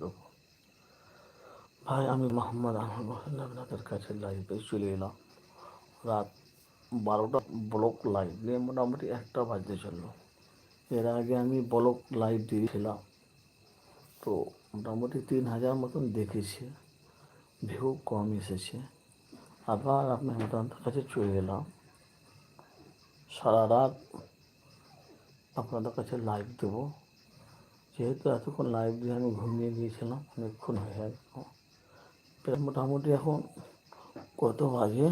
দেবো ভাই, আমি মোহাম্মদ আহমদ হোসেন আপনাদের কাছে লাইভে চলে এলাম। রাত বারোটা ব্লক লাইভ দিয়ে মোটামুটি একটা বাজতে চলল। এর আগে আমি ব্লক লাইভ দিয়েছিলাম। তো মোটামুটি তিন হাজার মতন দেখেছি। ভিউ কম এসেছে। আবার আপনি আপনাদের কাছে চলে এলাম। সারা রাত আপনাদের কাছে লাইভ দেবো। যেহেতু এতক্ষণ লাইভ দিয়ে আমি ঘুমিয়ে গিয়েছিলাম, অনেকক্ষণ হয়ে গেল। মোটামুটি এখন কত বাজে?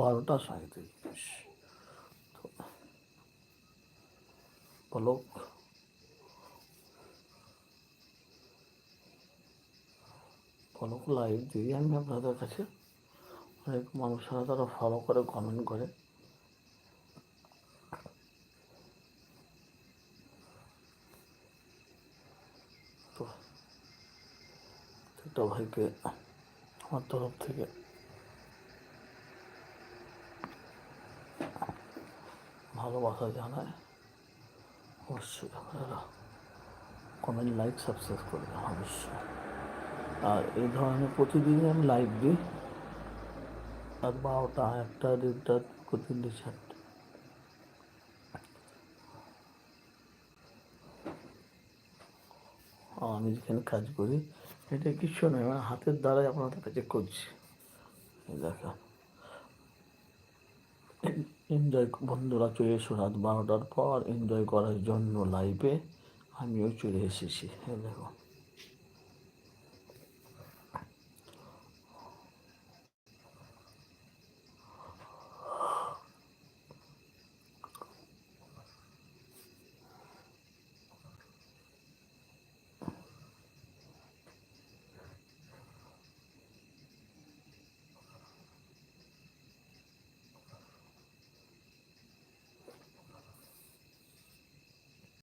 বারোটা সাঁত্রিশ তো পলক পলক লাইভ দিয়ে আমি আপনাদের কাছে অনেক মানুষেরা তারা ফলো করে কমেন্ট করে। ছোট ভাইকে আমার তরফ থেকে। ভালোবাসা জানায়। অবশ্যই আপনারা কমেন্ট লাইক সাবস্ক্রাইব করবেন অবশ্যই। আর এই ধরনের প্রতিদিনই আমি লাইভ দিই রাত বারোটা, একটা, দেড়টা তিনটে চারটে। আর আমি যেখানে কাজ করি এটা কিছু নয় মানে হাতের দ্বারাই আপনার তাকে কাছে করছি। দেখা এনজয় বন্ধুরা, চলে এসো রাত বারোটার পর। এনজয় করার জন্য লাইফে আমিও চলে এসেছি। দেখো।